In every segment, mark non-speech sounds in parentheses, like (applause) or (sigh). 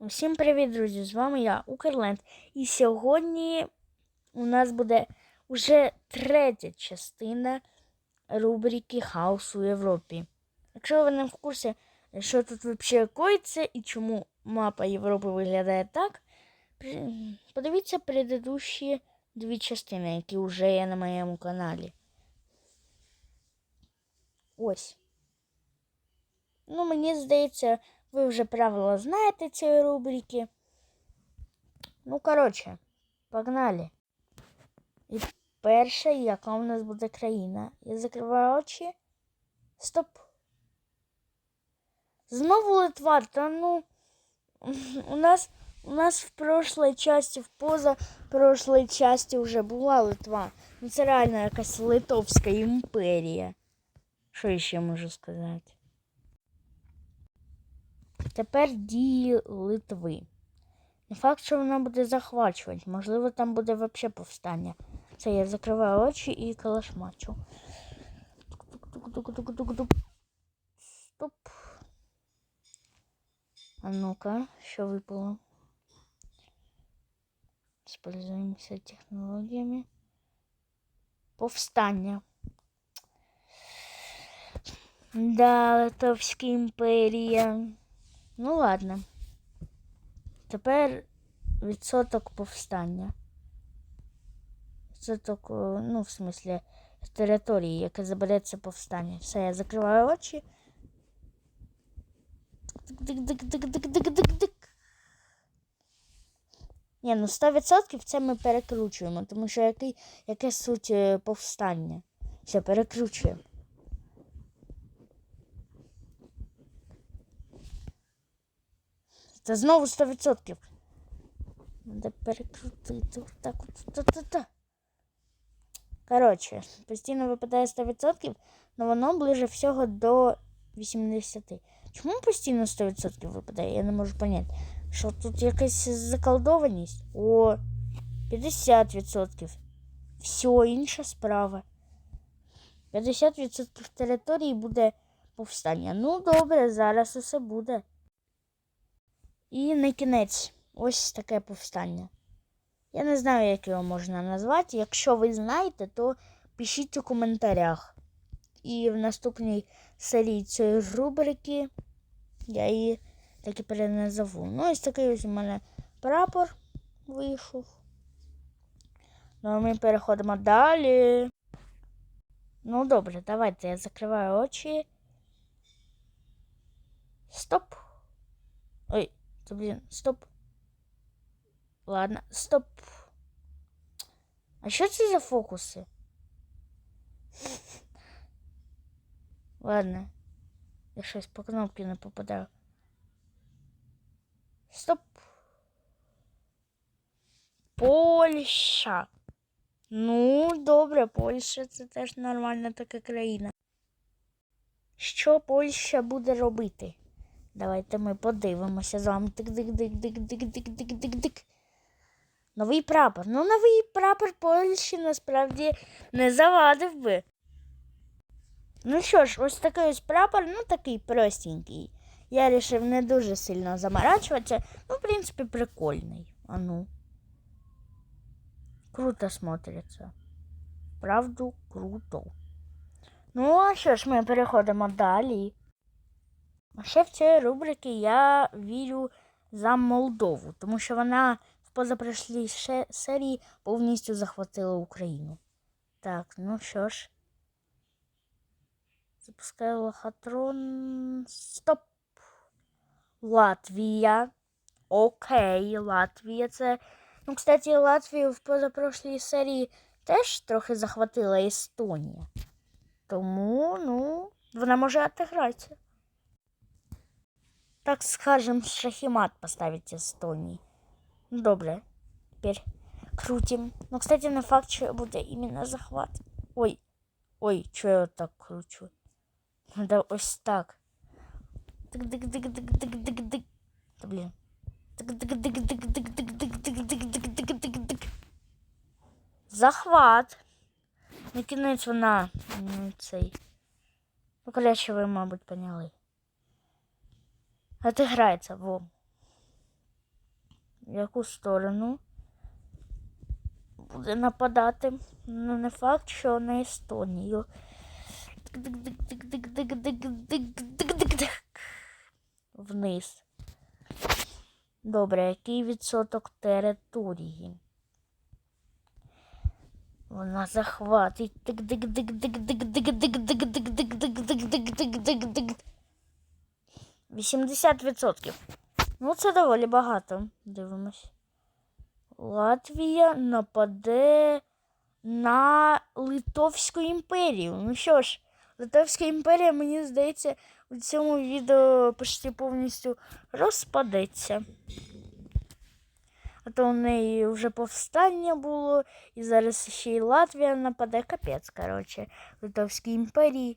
Всім привіт, друзі! З вами я, Укрленд. І сьогодні у нас буде вже третя частина рубрики Хаос у Європі. Якщо ви не в курсі, що тут взагалі коїться і чому мапа Європи виглядає так, подивіться предыдущі дві частини, які вже є на моєму каналі. Ось. Ну, мені здається, ви вже правила знаєте цієї рубрики. Ну, коротше, погнали. І перша, яка у нас буде країна. Я закриваю очі. Стоп. Знову Литва, та ну. (laughs) У нас, у нас в прошлой часті, в позапрошлой часті вже була Литва. Ну це реально якась Литовська імперія. Що ще можу сказати? Тепер дії Литви. Не факт, що вона буде захвачувати. Можливо, там буде взагалі повстання. Це я закриваю очі і калашмачу. Стоп. А ну-ка, що випало? Спользуємося технологіями. Повстання. Да, Литовська імперія. Ну ладно. Тепер відсоток повстання. Відсоток, ну, в смислі, території, яке забереться повстання. Все, я закриваю очі. Дик-дик-дик-дик-дик-дик-дик-дик. Ні, ну 100% це ми перекручуємо, тому що який, яке суть е, повстання? Все, перекручуємо. Це знову 100%. Треба перекрутити. Так от. Та-та-та. Коротше, постійно випадає 100%, але воно ближе всього до 80. Чому постійно 100% випадає? Я не можу поняти. Що тут якась заколдованість? О, 50%. Все, інша справа. 50% території буде повстання. Ну, добре, зараз усе буде. І на кінець ось таке повстання. Я не знаю, як його можна назвати. Якщо ви знаєте, то пишіть у коментарях. І в наступній серії цієї рубрики я її так і переназову. Ну, ось такий ось у мене прапор вийшов. Ну, а ми переходимо далі. Ну, добре, давайте я закриваю очі. Стоп. Ой, це, блін, стоп. Ладно, стоп. А що це за фокуси? Ладно. Я щось по кнопці не попадаю. Стоп. Польща. Ну, добре, Польща це теж нормальна така країна. Що Польща буде робити? Давайте ми подивимося з вами. Тик-дик-дик-дик-дик-дик-дик-дик-дик. Новий прапор. Ну, новий прапор Польщі насправді не завадив би. Ну що ж, ось такий ось прапор, ну такий простенький. Я вирішив не дуже сильно заморачуватися. Ну, в принципі, прикольний. А. Круто смотриться. Правду, круто. Ну, а що ж, ми переходимо далі. Ще в цій рубрики я вірю за Молдову, тому що вона в позапрошлій серії повністю захватила Україну. Так, ну що ж. Запускаю лохотрон. Стоп. Латвія. Окей, Латвія це. Ну, кстати, Латвію в позапрошлій серії теж трохи захватила Естонія. Тому, ну, вона може отыграться. Так скажем, шахимат поставить Эстонии. Ну, Добре. Теперь крутим. Ну, кстати, на факт, что будет именно захват. Ой. Ой, что я вот так кручу? Надо ось так. Тык-дык-дык-дык-дык-дык-дык. Да блин. Тык-дык-дык-дык-дык-дык-дык-дык-дык-дык-дык-дык. Захват. На кінець вона цей. Ну, коротше, ви, мабуть, поняли. Отиграється, во. В яку сторону буде нападати? Ну, не факт, що на Естонію. Вниз. Добре, який відсоток території? Вона захватить. Тик-тик-тик-тик-тик-тик-тик-тик-тик-тик-тик-тик-тик-тик-тик. 80%. Ну, це доволі багато. Дивимось. Латвія нападе на Литовську імперію. Ну що ж, Литовська імперія, мені здається, у цьому відео почти повністю розпадеться. А то у неї вже повстання було, і зараз ще й Латвія нападе. Капець, коротше, Литовській імперії.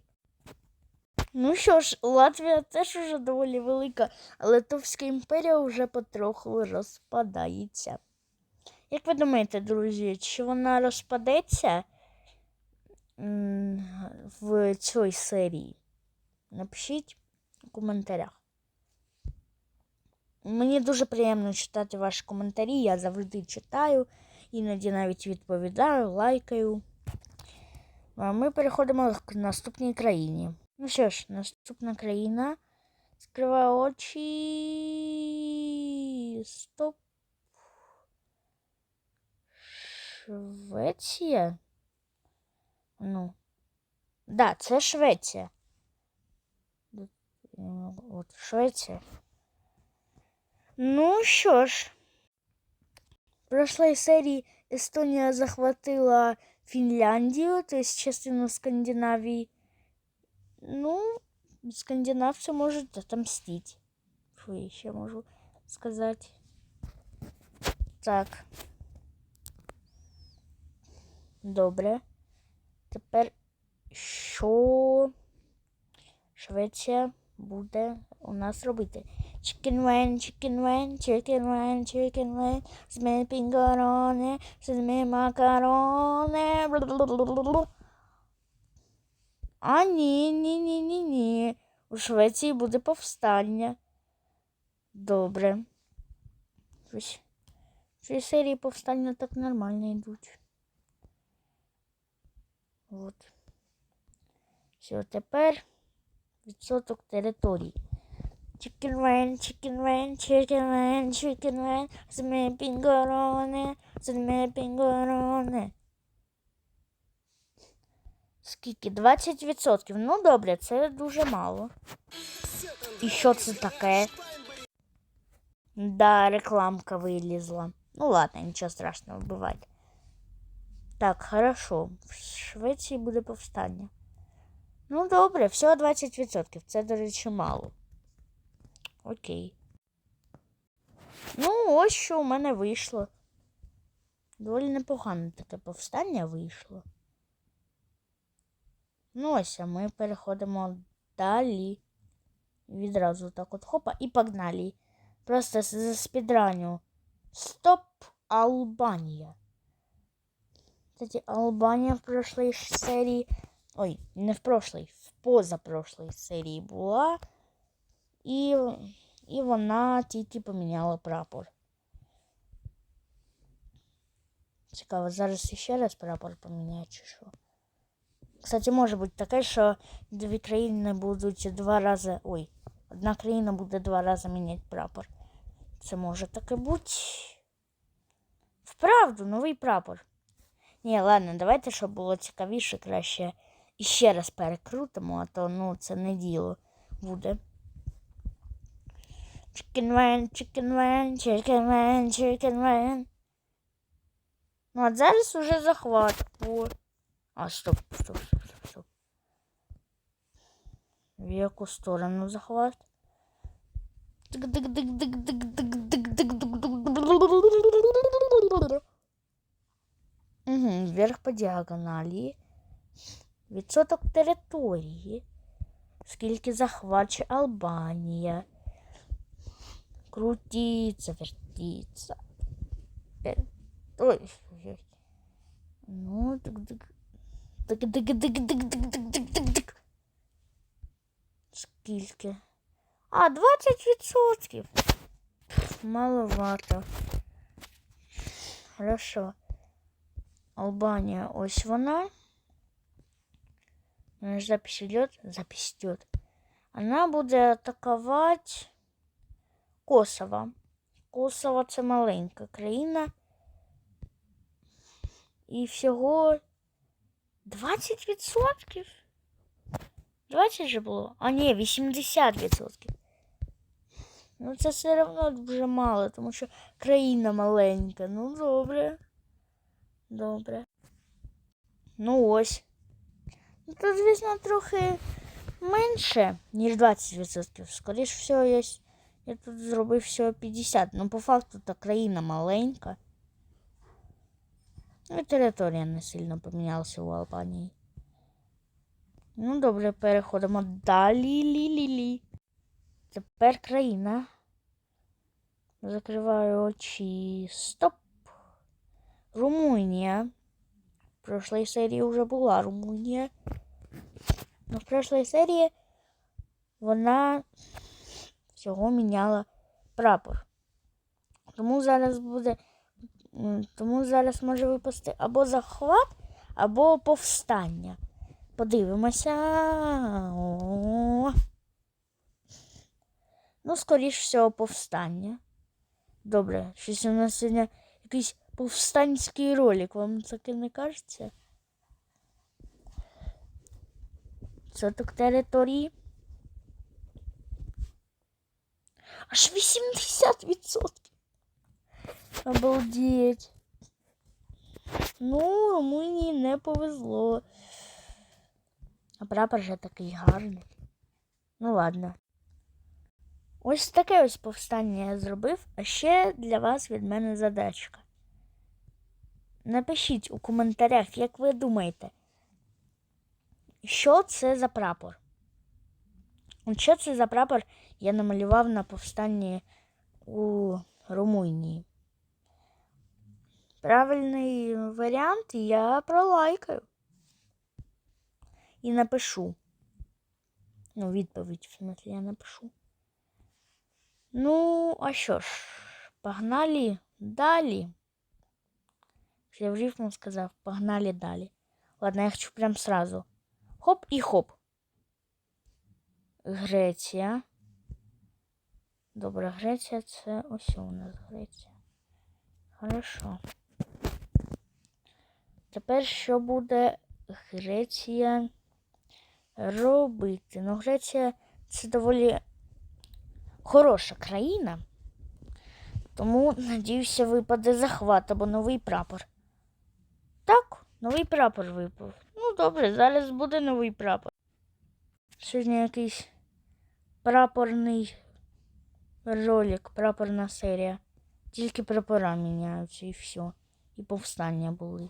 Ну що ж, Латвія теж уже доволі велика, а Литовська імперія вже потроху розпадається. Як ви думаєте, друзі, чи вона розпадеться в цій серії? Напишіть у коментарях. Мені дуже приємно читати ваші коментарі, я завжди читаю, іноді навіть відповідаю, лайкаю. А ми переходимо к наступній країні. Ну що ж, наступна країна. Скриваю очі. Стоп. Швеція? Ну. Да, це Швеція. Е, От Швеція. Ну що ж, в прошлой серії Естонія захватила Фінляндію, то есть частину Скандинавії. Ну, скандинавцы можуть отомстить. Що я ще можу сказати? Так. Добре. Тепер що Швеція буде у нас робити? Chicken wing, chicken wing, chicken wing, chicken wing, з мене пінгорони, з мене макарони. А ні, ні, ні, ні, ні. У Швеції буде повстання. Добре. Ось. В серії повстання так нормально йдуть. От. Все, тепер відсоток території. Chicken rain, chicken rain, chicken rain, chicken rain, з мене пінгорони, з мене пінгорони. Скільки? 20%. Ну добре, це дуже мало. І що це таке? Да, рекламка вилізла. Ну ладно, нічого страшного, буває. Так, хорошо. В Швеції буде повстання. Ну добре, всього 20%. Це, до речі, мало. Окей. Ну, ось що у мене вийшло. Доволі непогано таке повстання вийшло. Ну, ось, а ми переходимо далі. Відразу так от хопа і погнали. Просто за спідраню. Стоп, Албанія. Кстати, Албанія в прошлій серії. Ой, не в прошлій, в позапрошлій серії була. І, і вона тільки поміняла прапор. Цікаво, зараз ще раз прапор поміняє чи що. Кстати, може бути таке, що дві країни будуть два рази. Ой, одна країна буде два рази міняти прапор. Це може таке бути. Вправду, новий прапор. Ні, ладно, давайте, щоб було цікавіше, краще іще раз перекрутимо, а то ну це не діло буде. Chicken wing, chicken wing, chicken wing, chicken wing. Ну, а зараз уже захват. О. А, стоп, стоп, стоп, стоп, стоп. В яку сторону захват? Угу, вверх по діагоналі. Відсоток території. Скільки захваче Албанія. Крутиться, вертиться. Е, Ой, ой, ой. Ну, так, так. Так, так, так, так, так, так, так, так. Скільки? А, 20%. Пф, Маловато. Хорошо. Албания, ось вона. Э, Запись идет? Запись идет. Она буде атакувати Косово. Косово це маленька країна. І всього 20%? 20 же було? А ні, 80%. Ну, це все одно дуже мало, тому що країна маленька. Ну, добре. Добре. Ну ось. Ну, то, звісно, трохи менше, ніж 20%. Скоріше всього, я, я тут зробив всього 50%. Ну, по факту, та країна маленька. Ну, територія не сильно помінялася у Албанії. Ну, добре, переходимо далі. Лі-лі-лі. Тепер країна. Закриваю очі. Стоп. Румунія. В прошлой серії вже була Румунія. Ну, в прошлой серії вона всього міняла прапор. Тому зараз буде. Тому зараз може випасти або захват, або повстання. Подивимося. Ну, скоріш всього, повстання. Добре, щось у нас сьогодні якийсь повстанський ролик, вам таке не кажеться? Це так території. Аж 80%. Обалдеть. Ну, Румунії не повезло. А прапор же такий гарний. Ну ладно. Ось таке ось повстання я зробив, а ще для вас від мене задачка. Напишіть у коментарях, як ви думаєте, що це за прапор? Що це за прапор я намалював на повстанні у Румунії? Правильний варіант я пролайкаю і напишу. Ну, відповідь, в смысле, я напишу. Ну, а що ж, погнали далі. Я в рифму сказав, погнали далі. Ладно, я хочу прям сразу. Хоп і хоп. Греція. Добре, Греція це ось у нас Греція. Хорошо. Тепер що буде Греція робити? Ну, Греція це доволі хороша країна. Тому, надіюся, випаде захват або новий прапор. Так, новий прапор випав. Ну, добре, зараз буде новий прапор. Сьогодні якийсь прапорний ролик, прапорна серія. Тільки прапора міняються і все. І повстання були.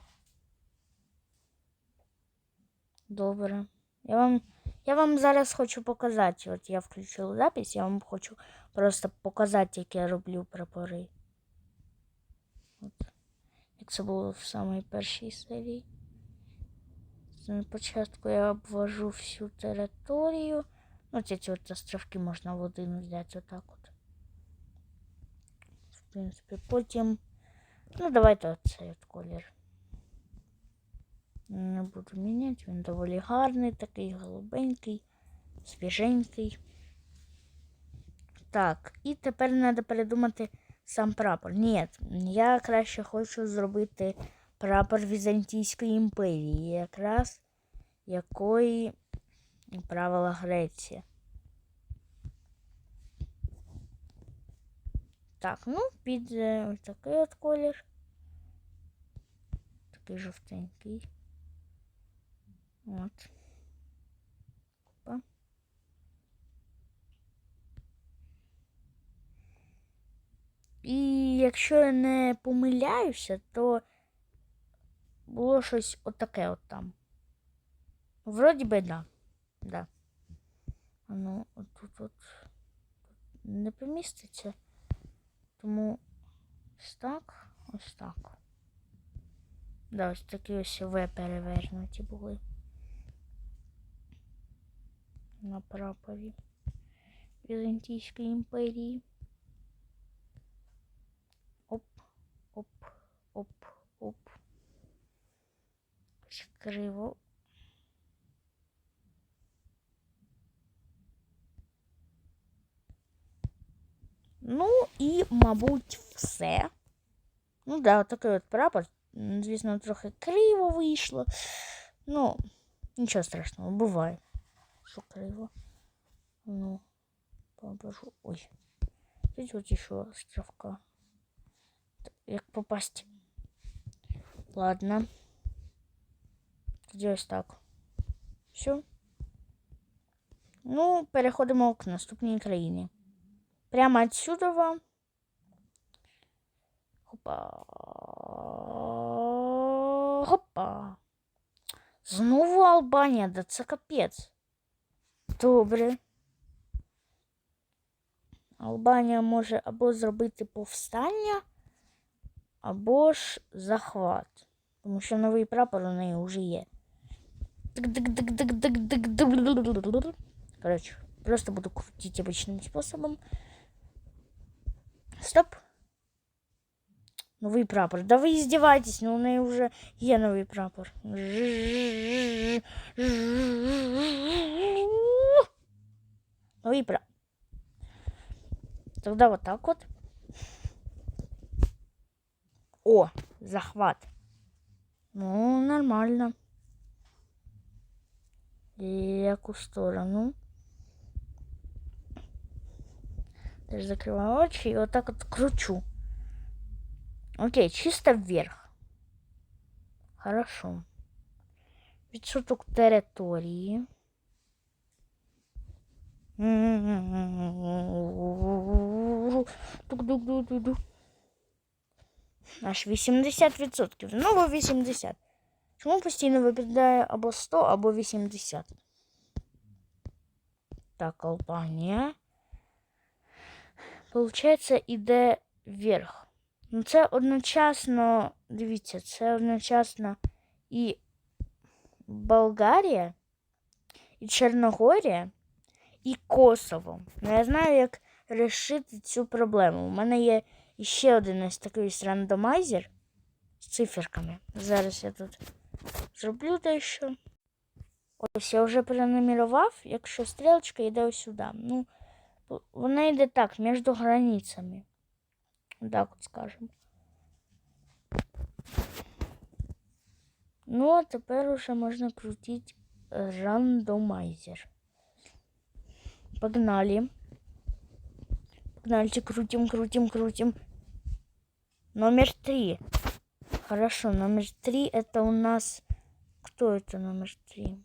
Добре. Я вам, я вам зараз хочу показати. От я включила запись, я вам хочу просто показати, як я роблю прапори. От. Як це було в самій першій серії. Спочатку я обвожу всю територію. Ну, ці ці от островки можна в один взяти отак от. В принципі, потім. Ну, давайте оцей от колір. Не буду міняти, він доволі гарний, такий голубенький, свіженький. Так, і тепер треба передумати сам прапор. Ні, я краще хочу зробити прапор Візантійської імперії, якраз якої правила Греція. Так, ну, піде ось такий от колір. Такий жовтенький. От. Опа. І якщо я не помиляюся, то було щось отаке от там. Вроді би, да. Да. Ну, отут от не поміститься. Тому ось так, ось так. Да, ось такі ось В перевернуті були. на прапорі Візантійської імперії. Оп, оп, оп, оп. Криво. Ну и, мабуть, все. Ну, да, вот такой вот прапор. Звісно, трохи криво вийшло. Ну, нічого страшного, буває Що криво. Ну, побажу. Ой. Тут вот еще островка. Т- Як попасть? Ладно. Тоді ось так. Все. Ну, переходимо к наступній країні. Прямо отсюда вам. Хопа. Хопа. Знову Албанія, да це капець. Добре. Албанія може або зробити повстання, або ж захват. Тому що новий прапор у неї вже є. Коротше, просто буду крутити обичним способом. Стоп. Новий прапор. Да ви издеваетесь, но у неї вже є новий прапор. Новий прапор. Тогда вот так вот. О, захват. Ну, нормально. В яку сторону? Теж закриваю очі і отак от кручу. Окей, чисто вверх. Хорошо. Відсоток території. Тук-дук-ду-ду-ду. Аж 80%. Знову 80. Чому постійно виглядає або 100, або 80? Так, Албанія. Получається, іде вверх. Ну, це одночасно, дивіться, це одночасно і Болгарія, і Чорногорія, і Косово. Ну, я знаю, як вирішити цю проблему. У мене є ще один ось такий ось рандомайзер з циферками. Зараз я тут зроблю дещо. Ось я вже пронумерував, якщо стрілочка йде ось сюди. Ну, вона йде так, між границями. Так от скажемо. Ну, а тепер уже можна крутити рандомайзер. Погнали. Погнали, крутим, крутим, крутим. Номер три. Хорошо, номер три это у нас... Кто это номер три?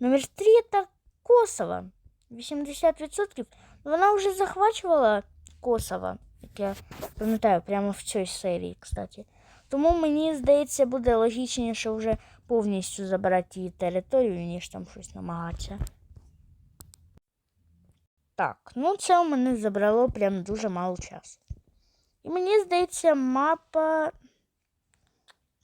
Номер три это Косово. 80%. Вона вже захвачувала Косово. Як я пам'ятаю, прямо в цій серії, кстати. Тому мені здається, буде логічніше вже повністю забирати її територію, ніж там щось намагатися. Так, ну це у мене забрало прям дуже мало часу. І мені здається, мапа,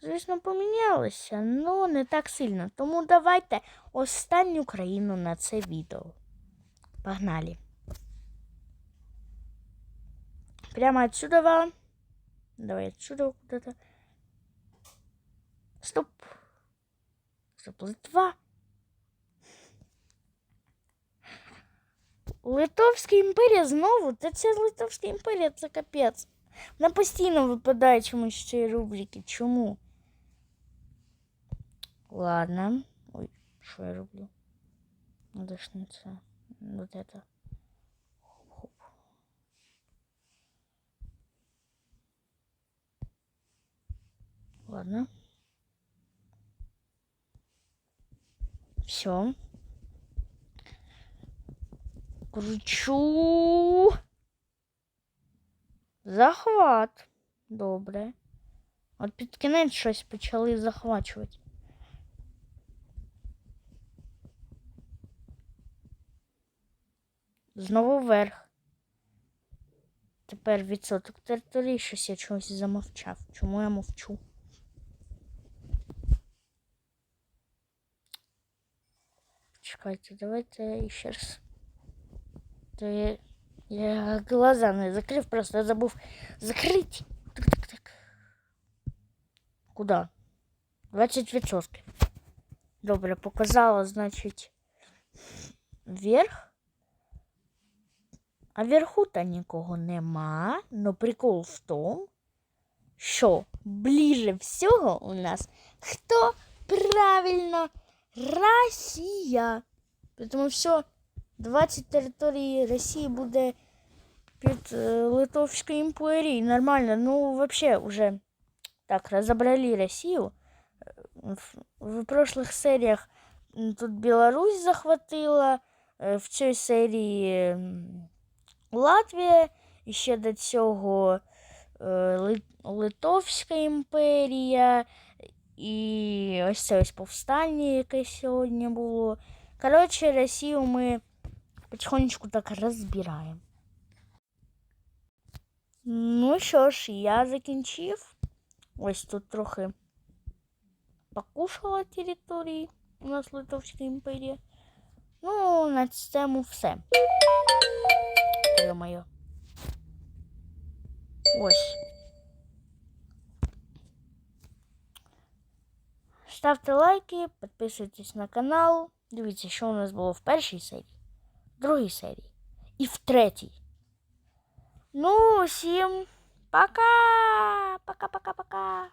звісно, помінялася, але не так сильно. Тому давайте останню країну на це відео. Погнали. Прямо отсюда. Давай отсюда куда-то. Стоп. Стоп, Литва. Литовська імперія знову? Та це Литовська імперія, це капець. Вона постійно випадає чомусь з цієї рубрики. Чому? Ладно. Ой, що я роблю? Надо ж не це. Вот это. Хоп. Ладно. Все. Кручу. Захват. Добре. От під кінець щось почали захвачувати. Знову вверх. Тепер відсоток території, щось я чогось замовчав. Чому я мовчу? Чекайте, давайте ще раз. То я, я глаза не закрив, просто забув закрити. Так, так, так. Куда? 20%. Добре, показала, значить, вверх. А вверху та нікого нема. Но прикол в тому, що ближе всього у нас хто правильно Росія. Тому що 20 територій Росії буде під е, Литовською імперією. Нормально. Ну, вообще уже так, разобрали Россию. Э, В, прошлых серіях м, тут Білорусь захватила, е, в цій серії Латвія, і ще до цього е, Литовська імперія, і ось це ось повстання, яке сьогодні було. Коротше, Росію ми потихонечку так розбираємо. Ну що ж, я закінчив. Ось тут трохи покушала території у нас Литовська імперія. Ну, на цьому все. Йо-моє. Ось. Ставте лайки, підписуйтесь на канал. Дивіться, що у нас було в першій серії, в Другій серії і в третій. Ну, всім пока! Пока-пока-пока!